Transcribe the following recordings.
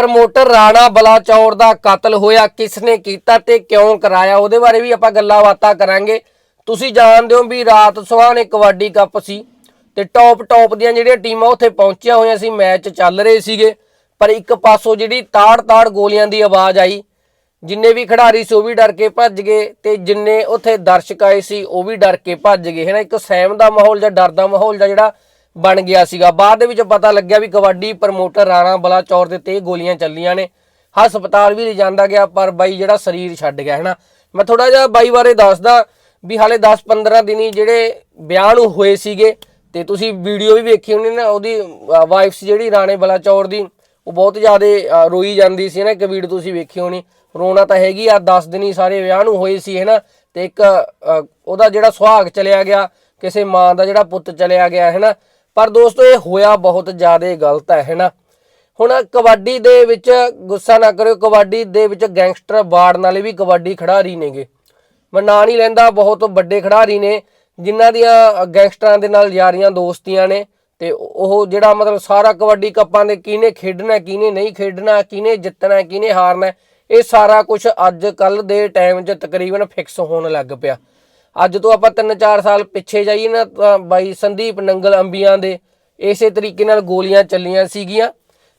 Promoter Rana Balachaur ਦਾ ਕਤਲ ਹੋਇਆ ਕਿਸ ਨੇ ਕੀਤਾ ਤੇ ਕਿਉਂ ਕਰਾਇਆ? ਉਹਦੇ ਬਾਰੇ ਵੀ ਆਪਾਂ ਗੱਲਾਂ ਬਾਤਾਂ ਕਰਾਂਗੇ। ਤੁਸੀਂ ਜਾਣਦੇ ਹੋ ਵੀ ਰਾਤ ਸੁਹਾਣੇ ਕਬੱਡੀ ਕੱਪ ਸੀ ਤੇ ਟੌਪ ਟੌਪ ਦੀਆਂ ਜਿਹੜੀਆਂ ਟੀਮਾਂ ਉੱਥੇ ਪਹੁੰਚੀਆਂ ਹੋਈਆਂ ਸੀ, ਮੈਚ ਚੱਲ ਰਹੇ ਸੀਗੇ। ਪਰ ਇੱਕ ਪਾਸੋਂ ਜਿਹੜੀ ਤਾੜ-ਤਾੜ ਗੋਲੀਆਂ ਦੀ ਆਵਾਜ਼ ਆਈ, ਜਿੰਨੇ ਵੀ ਖਿਡਾਰੀ ਸੀ ਉਹ ਵੀ ਡਰ ਕੇ ਭੱਜ ਗਏ ਤੇ ਜਿੰਨੇ ਉੱਥੇ ਦਰਸ਼ਕ ਆਏ ਸੀ ਉਹ ਵੀ ਡਰ ਕੇ ਭੱਜ ਗਏ। ਹੈ ਨਾ ਇੱਕ ਸਹਿਮ ਦਾ ਮਾਹੌਲ ਜਾਂ ਡਰ ਦਾ ਮਾਹੌਲ ਜਾਂ ਜਿਹੜਾ ਬਣ ਗਿਆ ਸੀਗਾ। ਬਾਅਦ ਦੇ ਵਿੱਚ ਪਤਾ ਲੱਗਿਆ ਵੀ ਕਬੱਡੀ ਪ੍ਰਮੋਟਰ ਰਾਣਾ ਬਲਾਚੌਰ ਦੇ ਤੇ ਗੋਲੀਆਂ ਚੱਲੀਆਂ ਨੇ। ਹਸਪਤਾਲ ਵੀ ਲਿਜਾਂਦਾ ਗਿਆ, ਪਰ ਬਾਈ ਜਿਹੜਾ ਸਰੀਰ ਛੱਡ ਗਿਆ ਹੈ ਨਾ ਮੈਂ ਥੋੜਾ ਜਿਹਾ ਬਾਈ ਬਾਰੇ ਦੱਸਦਾ ਵੀ ਹਾਲੇ 10-15 ਦਿਨੀ ਜਿਹੜੇ ਵਿਆਹ ਨੂੰ ਹੋਏ ਸੀਗੇ ਤੇ ਤੁਸੀਂ ਵੀਡੀਓ ਵੀ ਵੇਖੀ ਹੋਣੀ ਨਾ, ਉਹਦੀ ਵਾਈਫ ਸੀ ਜਿਹੜੀ ਰਾਣੇ ਬਲਾਚੌਰ ਦੀ, ਉਹ ਬਹੁਤ ਜ਼ਿਆਦਾ ਰੋਈ ਜਾਂਦੀ ਸੀ ਨਾ, ਇੱਕ ਵੀਡੀਓ ਤੁਸੀਂ ਵੇਖੀ ਹੋਣੀ। ਰੋਣਾ ਤਾਂ ਹੈਗੀ ਆ 10 ਦਿਨੀ ਸਾਰੇ ਵਿਆਹ ਨੂੰ ਹੋਏ ਸੀ, ਹੈਨਾ? ਤੇ ਇੱਕ ਉਹਦਾ ਜਿਹੜਾ ਸੁਹਾਗ ਚਲਿਆ ਗਿਆ, ਕਿਸੇ ਮਾਂ ਦਾ ਜਿਹੜਾ ਪੁੱਤ ਚਲਿਆ ਗਿਆ, ਹੈਨਾ? ਪਰ ਦੋਸਤੋ, ਇਹ ਹੋਇਆ ਬਹੁਤ ਜ਼ਿਆਦਾ ਗਲਤ ਹੈ ਹੈਨਾ ਹੁਣ ਕਬੱਡੀ ਦੇ ਵਿੱਚ ਗੁੱਸਾ ਨਾ ਕਰਿਓ, ਕਬੱਡੀ ਦੇ ਵਿੱਚ ਗੈਂਗਸਟਰ ਬਾੜਨ ਵਾਲੇ ਵੀ ਕਬੱਡੀ ਖਿਡਾਰੀ ਨੇਗੇ। ਮੈਂ ਨਾਂ ਨਹੀਂ ਲੈਂਦਾ, ਬਹੁਤ ਵੱਡੇ ਖਿਡਾਰੀ ਨੇ, ਜਿਨ੍ਹਾਂ ਦੀਆਂ ਗੈਂਗਸਟਰਾਂ ਦੇ ਨਾਲ ਯਾਰੀਆਂ ਦੋਸਤੀਆਂ ਨੇ, ਤੇ ਉਹ ਜਿਹੜਾ ਮਤਲਬ ਸਾਰਾ ਕਬੱਡੀ ਕੱਪਾਂ ਦੇ ਕਿਹਨੇ ਖੇਡਣਾ, ਕਿਹਨੇ ਨਹੀਂ ਖੇਡਣਾ, ਕਿਹਨੇ ਜਿੱਤਣਾ, ਕਿਹਨੇ ਹਾਰਨਾ, ਇਹ ਸਾਰਾ ਕੁਝ ਅੱਜ ਕੱਲ ਦੇ ਟਾਈਮ 'ਚ ਤਕਰੀਬਨ ਫਿਕਸ ਹੋਣ ਲੱਗ ਪਿਆ। ਅੱਜ ਤੋਂ ਆਪਾਂ 3-4 ਸਾਲ ਪਿੱਛੇ ਜਾਈਏ ਨਾ ਤਾਂ ਬਾਈ ਸੰਦੀਪ ਨੰਗਲ ਅੰਬੀਆਂ ਦੇ, ਇਸੇ ਤਰੀਕੇ ਨਾਲ ਗੋਲੀਆਂ ਚੱਲੀਆਂ ਸੀਗੀਆਂ।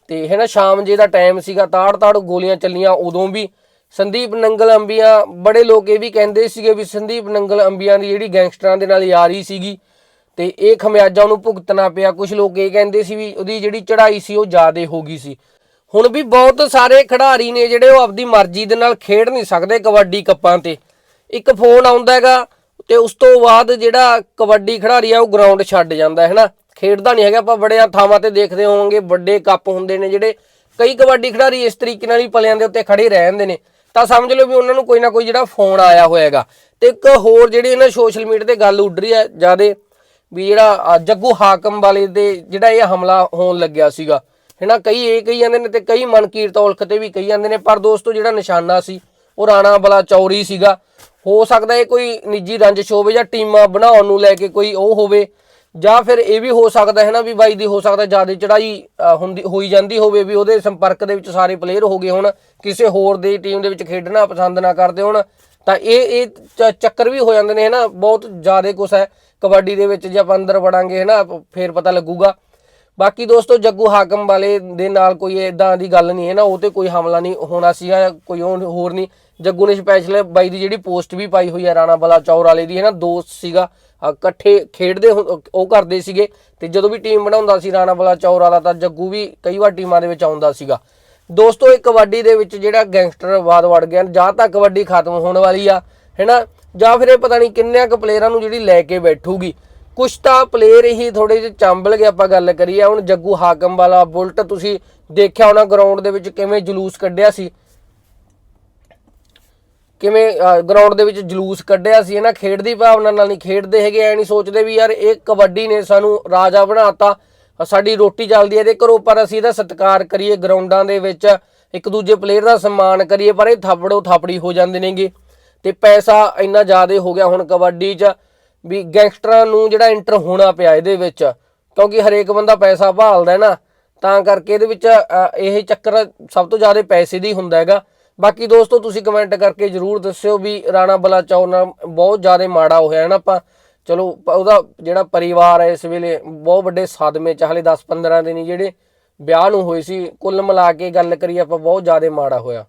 ਤੇ ਹੈ ਨਾ ਸ਼ਾਮ ਜੇ ਦਾ ਟਾਈਮ ਸੀਗਾ ਤਾੜ ਤਾੜ ਗੋਲੀਆਂ ਚੱਲੀਆਂ ਉਦੋਂ ਵੀ। ਸੰਦੀਪ ਨੰਗਲ ਅੰਬੀਆਂ, ਬੜੇ ਲੋਕ ਇਹ ਵੀ ਕਹਿੰਦੇ ਸੀਗੇ ਵੀ ਸੰਦੀਪ ਨੰਗਲ ਅੰਬੀਆਂ ਦੀ ਜਿਹੜੀ ਗੈਂਗਸਟਰਾਂ ਦੇ ਨਾਲ ਯਾਰੀ ਸੀਗੀ। ਤੇ ਇਹ ਖਮਿਆਜਾ ਉਹਨੂੰ ਭੁਗਤਣਾ ਪਿਆ। ਕੁਝ ਲੋਕ ਇਹ ਕਹਿੰਦੇ ਸੀ ਵੀ ਉਹਦੀ ਜਿਹੜੀ ਚੜ੍ਹਾਈ ਸੀ ਉਹ ਜ਼ਿਆਦੇ ਹੋ ਗਈ ਸੀ। ਹੁਣ ਵੀ ਬਹੁਤ ਸਾਰੇ ਖਿਡਾਰੀ ਨੇ ਜਿਹੜੇ ਉਹ ਆਪਦੀ ਮਰਜ਼ੀ ਦੇ ਨਾਲ ਖੇਡ ਨਹੀਂ ਸਕਦੇ ਕਬੱਡੀ ਕੱਪਾਂ ਤੇ। ਇੱਕ ਫੋਨ ਆਉਂਦਾ ਹੈਗਾ ਤੇ ਉਸ ਤੋਂ ਬਾਅਦ ਜਿਹੜਾ ਕਬੱਡੀ ਖਿਡਾਰੀ ਆ, ਉਹ ਗਰਾਊਂਡ ਛੱਡ ਜਾਂਦਾ, ਹੈ ਨਾ? ਖੇਡਦਾ ਨਹੀਂ ਹੈਗਾ, ਆਪਾਂ ਬੜਿਆਂ ਥਾਵਾਂ ਤੇ ਦੇਖਦੇ ਹੋਵਾਂਗੇ, ਵੱਡੇ ਕੱਪ ਹੁੰਦੇ ਨੇ ਜਿਹੜੇ। ਕਈ ਕਬੱਡੀ ਖਿਡਾਰੀ ਇਸ ਤਰੀਕੇ ਨਾਲ ਹੀ ਪਲਿਆਂ ਦੇ ਉੱਤੇ ਖੜੇ ਰਹਿ ਜਾਂਦੇ ਨੇ। ਤਾਂ ਸਮਝ ਲਓ ਵੀ ਉਹਨਾਂ ਨੂੰ ਕੋਈ ਨਾ ਕੋਈ ਜਿਹੜਾ ਫੋਨ ਆਇਆ ਹੋਏਗਾ। ਤੇ ਇੱਕ ਹੋਰ ਜਿਹੜੀ ਇਹਨਾਂ ਸੋਸ਼ਲ ਮੀਡੀਆ ਤੇ ਗੱਲ ਉੱਡ ਰਹੀ ਹੈ, ਜਿਆਦੇ ਵੀ ਜਿਹੜਾ ਜੱਗੂ ਹਾਕਮ ਵਾਲੇ ਦੇ ਜਿਹੜਾ ਇਹ ਹਮਲਾ ਹੋਣ ਲੱਗਿਆ ਸੀਗਾ। ਹੈਨਾ ਕਈ ਇਹ ਕਹੀ ਜਾਂਦੇ ਨੇ ਤੇ ਕਈ ਮਨਕੀਰ ਤੌਲਖ ਤੇ ਵੀ ਕਹੀ ਜਾਂਦੇ ਨੇ, ਪਰ ਦੋਸਤੋ ਜਿਹੜਾ ਨਿਸ਼ਾਨਾ ਸੀ, ਉਹ ਰਾਣਾ ਬਲਾ ਚੌਰੀ ਸੀਗਾ। ਹੋ ਸਕਦਾ ਇਹ ਕੋਈ ਨਿੱਜੀ ਰੰਜਿਸ਼ ਹੋਵੇ ਜਾਂ ਟੀਮਾਂ ਬਣਾਉਣ ਨੂੰ ਲੈ ਕੇ ਕੋਈ ਉਹ ਹੋਵੇ, ਜਾਂ ਫਿਰ ਇਹ ਵੀ ਹੋ ਸਕਦਾ ਹੈ ਨਾ ਵੀ ਬਾਈ ਦੀ ਹੋ ਸਕਦਾ ਜ਼ਿਆਦਾ ਚੜਾਈ ਹੁੰਦੀ, ਹੋਈ ਜਾਂਦੀ ਹੋਵੇ ਵੀ ਉਹਦੇ ਸੰਪਰਕ ਦੇ ਵਿੱਚ ਸਾਰੇ ਪਲੇਅਰ ਹੋ ਗਏ ਹੋਣ, ਕਿਸੇ ਹੋਰ ਦੀ ਟੀਮ ਦੇ ਵਿੱਚ ਖੇਡਣਾ ਪਸੰਦ ਨਾ ਕਰਦੇ ਹੋਣ, ਤਾਂ ਇਹ ਇਹ ਚ- ਚੱਕਰ ਵੀ ਹੋ ਜਾਂਦੇ ਨੇ, ਹੈ ਨਾ? ਬਹੁਤ ਜ਼ਿਆਦਾ ਕੁਛ ਹੈ। ਕਬੱਡੀ ਦੇ ਵਿੱਚ ਜੇ ਆਪਾਂ ਅੰਦਰ ਵੜਾਂਗੇ, ਹੈ ਨਾ? ਫੇਰ ਪਤਾ ਲੱਗੂਗਾ। ਬਾਕੀ ਦੋਸਤੋ, ਜੱਗੂ ਹਾਕਮ ਵਾਲੇ ਦੇ ਨਾਲ ਕੋਈ ਇਦਾਂ ਦੀ ਗੱਲ ਨਹੀਂ ਹੈ ਨਾ, ਉਹ ਤੇ ਕੋਈ ਹਮਲਾ ਨਹੀਂ ਹੋਣਾ ਸੀਗਾ, ਕੋਈ ਉਹ ਹੋਰ ਨਹੀਂ। ਜੱਗੂ ਨੇ ਸਪੈਸ਼ਲ ਬਾਈ ਦੀ ਜਿਹੜੀ ਪੋਸਟ ਵੀ ਪਾਈ ਹੋਈ ਹੈ, ਰਾਣਾ ਬਲਾ ਚੌਰ ਵਾਲੇ ਦੀ, ਹੈ ਨਾ, ਦੋਸਤ ਸੀਗਾ ਇਕੱਠੇ ਖੇਡਦੇ ਹੁ- ਉਹ ਕਰਦੇ ਸੀਗੇ, ਤੇ ਜਦੋਂ ਵੀ ਟੀਮ ਬਣਾਉਂਦਾ ਸੀ ਰਾਣਾ ਬਲਾ ਚੌਰ ਵਾਲਾ, ਤਾਂ ਜੱਗੂ ਵੀ ਕਈ ਵਾਰ ਟੀਮਾਂ ਦੇ ਵਿੱਚ ਆਉਂਦਾ ਸੀਗਾ। ਦੋਸਤੋ, ਇਹ ਕਬੱਡੀ ਦੇ ਵਿੱਚ ਜਿਹੜਾ ਗੈਂਗਸਟਰਵਾਦ ਵੜ ਗਿਆ, ਜਾਂ ਤਾਂ ਕਬੱਡੀ ਖਤਮ ਹੋਣ ਵਾਲੀ ਆ ਹੈਨਾ ਜਾਂ ਫਿਰ ਇਹ ਪਤਾ ਨਹੀਂ ਕਿੰਨਿਆਂ ਕੁ ਪਲੇਅਰਾਂ ਨੂੰ ਜਿਹੜੀ ਲੈ ਕੇ ਬੈਠੂਗੀ। ਕੁਛ ਤਾਂ ਪਲੇਅਰ ਹੀ ਥੋੜੇ ਜਿਹੇ ਚੰਬਲ ਗਏ ਆਪਾਂ ਗੱਲ ਕਰੀਏ। ਹੁਣ ਜੱਗੂ ਹਾਕਮ ਵਾਲਾ ਬੁਲਟ ਤੁਸੀਂ ਦੇਖਿਆ ਹੋਣਾ ਗਰਾਊਂਡ ਦੇ ਵਿੱਚ ਕਿਵੇਂ ਜਲੂਸ ਕੱਢਿਆ ਸੀ? ਕਿਵੇਂ ਗਰਾਊਂਡ ਦੇ ਵਿੱਚ ਜਲੂਸ ਕੱਢਿਆ ਸੀ ਇਹਨਾਂ ਖੇਡ ਦੀ ਭਾਵਨਾ ਨਾਲ ਨਹੀਂ ਖੇਡਦੇ ਹੈਗੇ, ਐ ਨਹੀਂ ਸੋਚਦੇ ਵੀ ਯਾਰ ਇਹ ਕਬੱਡੀ ਨੇ ਸਾਨੂੰ ਰਾਜਾ ਬਣਾਤਾ। ਸਾਡੀ ਰੋਟੀ ਚੱਲਦੀ ਹੈ, ਇਹਦੇ ਘਰੋਂ ਪਰ ਅਸੀਂ ਇਹਦਾ ਸਤਿਕਾਰ ਕਰੀਏ ਗਰਾਊਂਡਾਂ ਦੇ ਵਿੱਚ। ਇੱਕ ਦੂਜੇ ਪਲੇਅਰ ਦਾ ਸਨਮਾਨ ਕਰੀਏ, ਪਰ ਇਹ ਥਾਪੜੋ ਥਾਪੜੀ ਹੋ ਜਾਂਦੇ ਨੇਗੇ। ਤੇ ਪੈਸਾ ਇੰਨਾ ਜ਼ਿਆਦਾ ਹੋ ਗਿਆ ਹੁਣ ਕਬੱਡੀ 'ਚ। ਵੀ ਗੈਂਗਸਟਰਾਂ ਨੂੰ ਜਿਹੜਾ ਐਂਟਰ ਹੋਣਾ ਪਿਆ ਇਹਦੇ ਵਿੱਚ, ਕਿਉਂਕਿ ਹਰੇਕ ਬੰਦਾ ਪੈਸਾ ਭਾਲਦਾ ਹੈ ਨਾ, ਤਾਂ ਕਰਕੇ ਇਹਦੇ ਵਿੱਚ ਇਹ ਚੱਕਰ ਸਭ ਤੋਂ ਜ਼ਿਆਦਾ ਪੈਸੇ ਦੀ ਹੁੰਦਾ ਹੈਗਾ। ਬਾਕੀ ਦੋਸਤੋ, ਤੁਸੀਂ ਕਮੈਂਟ ਕਰਕੇ ਜਰੂਰ ਦੱਸਿਓ ਵੀ ਰਾਣਾ ਬਲਾਚੌਰ ਨਾਲ ਬਹੁਤ ਜ਼ਿਆਦਾ ਮਾੜਾ ਹੋਇਆ ਹੈ ਨਾ ਆਪਾਂ। ਚਲੋ ਉਹਦਾ ਜਿਹੜਾ ਪਰਿਵਾਰ ਹੈ ਇਸ ਵੇਲੇ ਬਹੁਤ ਵੱਡੇ ਸਦਮੇ ਚ, ਹਲੇ 10 15 ਦਿਨ ਜਿਹੜੇ ਵਿਆਹ ਨੂੰ ਹੋਏ ਸੀ, ਕੁੱਲ ਮਿਲਾ ਕੇ ਗੱਲ ਕਰੀਏ ਆਪਾਂ, ਬਹੁਤ ਜ਼ਿਆਦਾ ਮਾੜਾ ਹੋਇਆ।